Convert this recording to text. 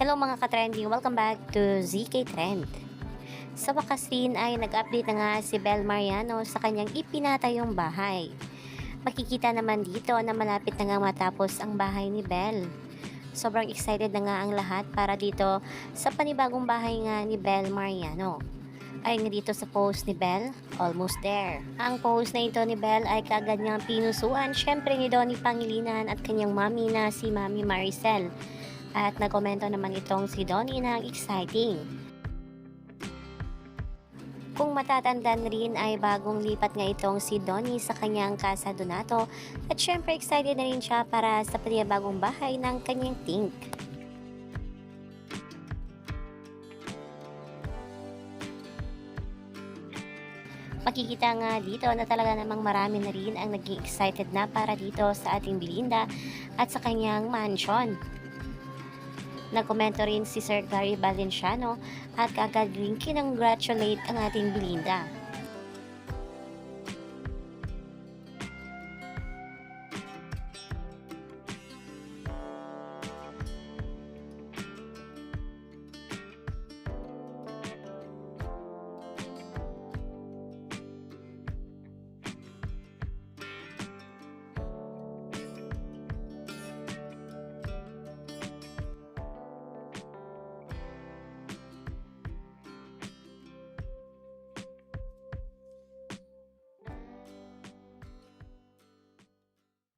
Hello mga ka-trending, welcome back to ZK Trend. Sa wakas rin ay nag-update na nga si Bel Mariano sa kanyang ipinatayong bahay. Makikita naman dito na malapit na nga matapos ang bahay ni Bel. Sobrang excited na nga ang lahat para dito sa panibagong bahay nga ni Bel Mariano. Ay nga dito sa post ni Bel, almost there. Ang post na ito ni Bel ay kagad niyang pinusuan syempre ni Donnie Pangilinan at kanyang mami na si Mami Maricel. At nagkomento naman itong si Donnie ng exciting. Kung matatandaan rin ay bagong lipat nga itong si Donnie sa kanyang Casa Donato at syempre excited na rin siya para sa panibagong bahay ng kanyang Tink. Makikita nga dito na talaga namang marami na rin ang naging excited na para dito sa ating Belinda at sa kanyang mansion. Nagkomento rin si Sir Gary Valenciano at kagad rin kinongratulate ang ating Belinda.